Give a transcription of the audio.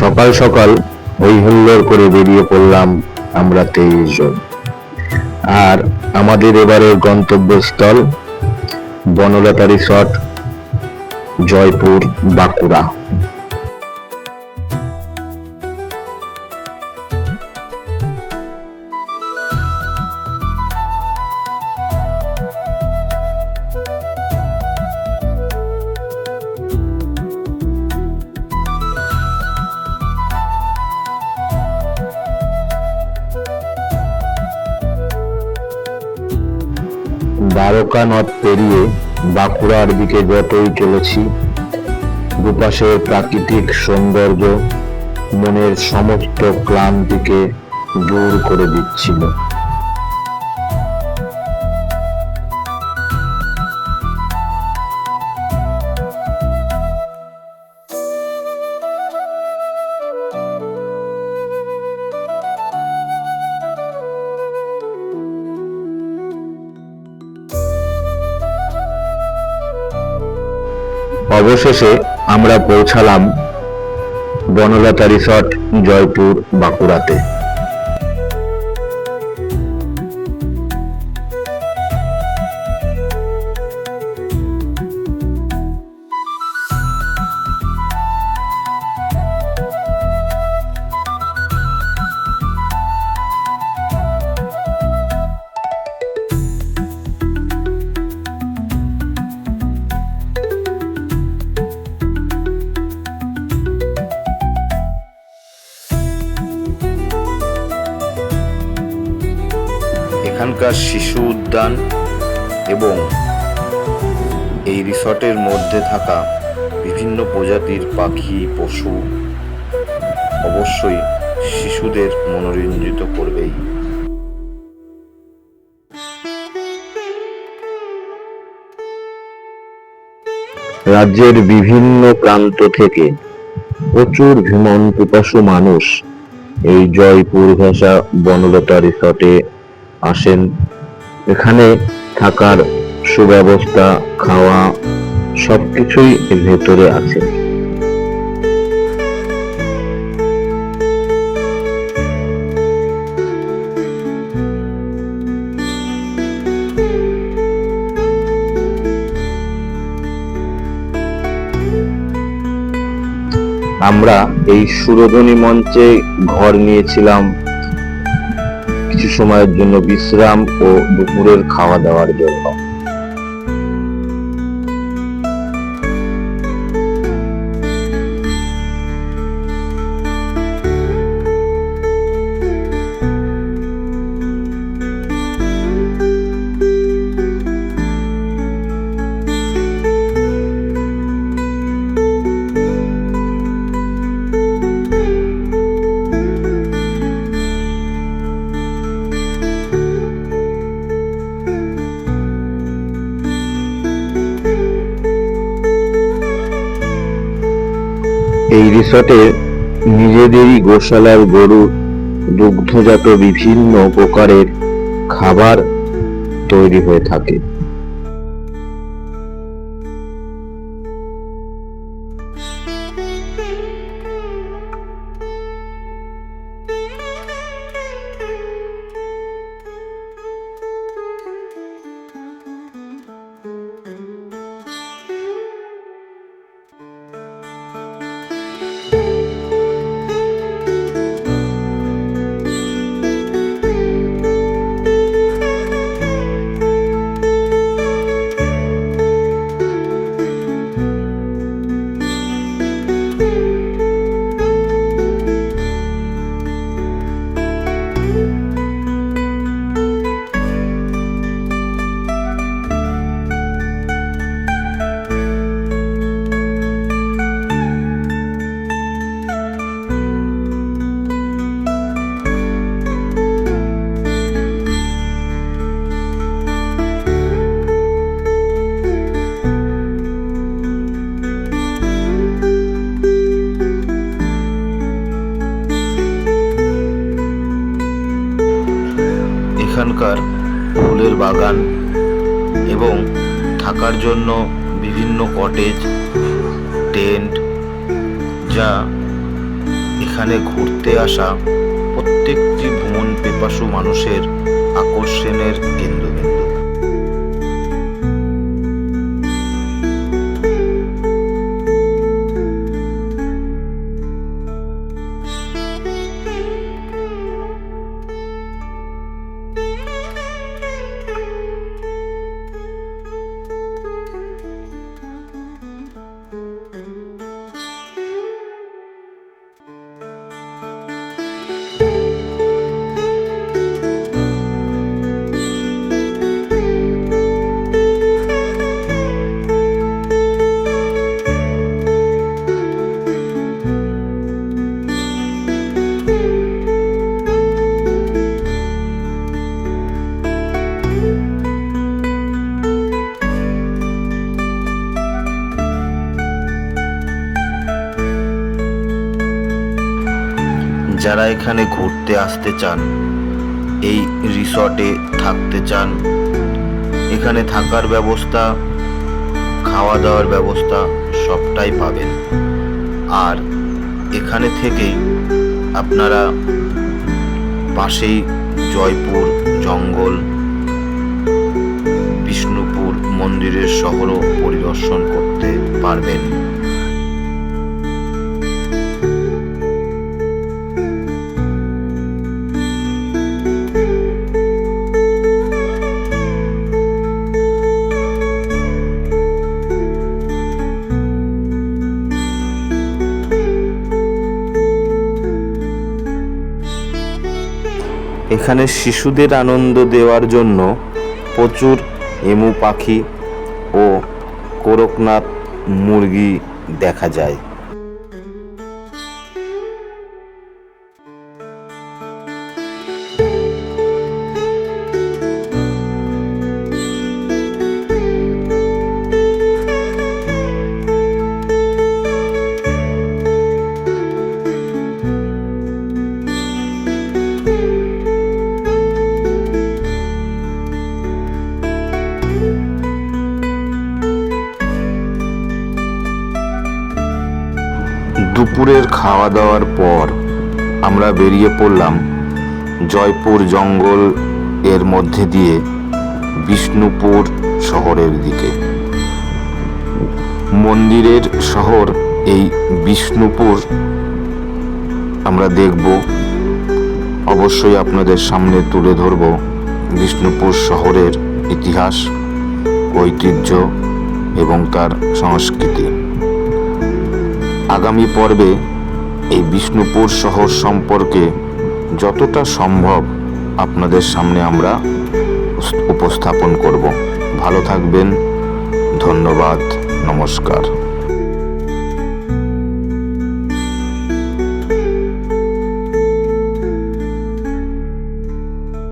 সকাল সকাল হই হুল্লোড় করে বেরিয়ে পড়লাম আমরা তেইশ জন। আর আমাদের এবারের গন্তব্যস্থল বনলতা রিসর্ট জয়পুর, বাঁকুড়া। দ্বারকা নদ পেরিয়ে বাঁকুড়ার দিকে যতই চলেছি দুপাশের প্রাকৃতিক সৌন্দর্য মনের সমস্ত ক্লান্তিকে দূর করে দিচ্ছিল। অবশেষে আমরা পৌঁছালাম বনলতা রিসর্ট জয়পুর বাঁকুড়াতে। এখানকার শিশু উদ্যান এবং এই রিসর্টের মধ্যে থাকা বিভিন্ন প্রজাতির পাখি, পশু অবশ্যই শিশুদের মনোরঞ্জিত করবেই। রাজ্যের বিভিন্ন প্রান্ত থেকে প্রচুর ভ্রমণ পিপাসু মানুষ এই জয়পুর ঘেঁষা বনলতা রিসর্টে আসেন। এখানে থাকার সুব্যবস্থা খাওয়া সবকিছুই ভেতরে আছে। আমরা এই সুরধনী মঞ্চে ঘর নিয়েছিলাম। কিছু সময়ের জন্য বিশ্রাম ও দুপুরের খাওয়া দাওয়ার জন্য। এই রিসর্টে নিজেদেরই গোশালার গরু দুগ্ধজাত বিভিন্ন প্রকারের খাবার তৈরি হয়ে থাকে। বাগান এবং থাকার জন্য বিভিন্ন কটেজ টেন্ট যা এখানে ঘুরতে আসা প্রত্যেকটি ভ্রমণ পেপাসু মানুষের আকর্ষণের কেন্দ্রবিন্দু যারা এখানে ঘুরতে আসতে চান, এই রিসর্টে থাকতে চান, এখানে থাকার ব্যবস্থা খাওয়া দাওয়ার ব্যবস্থা সবটাই পাবেন। আর এখানে থেকেই আপনারা পাশেই জয়পুর জঙ্গল, বিষ্ণুপুর মন্দিরের শহরও পরিদর্শন করতে পারবেন। এখানে শিশুদের আনন্দ দেওয়ার জন্য প্রচুর এমু পাখি ও কোরকনাথ মুরগি দেখা যায়। দুপুরের খাওয়া দাওয়ার পর আমরা বেরিয়ে পড়লাম জয়পুর জঙ্গল এর মধ্যে দিয়ে বিষ্ণুপুর শহরের দিকে। মন্দিরের শহর এই বিষ্ণুপুর। আমরা দেখব, অবশ্যই আপনাদের সামনে তুলে ধরব বিষ্ণুপুর শহরের ইতিহাস, ঐতিহ্য এবং তার সংস্কৃতি। আগামী পর্বে এই বিষ্ণুপুর শহর সম্পর্কে যতটা সম্ভব আপনাদের সামনে আমরা উপস্থাপন করব। ভালো থাকবেন। ধন্যবাদ। নমস্কার।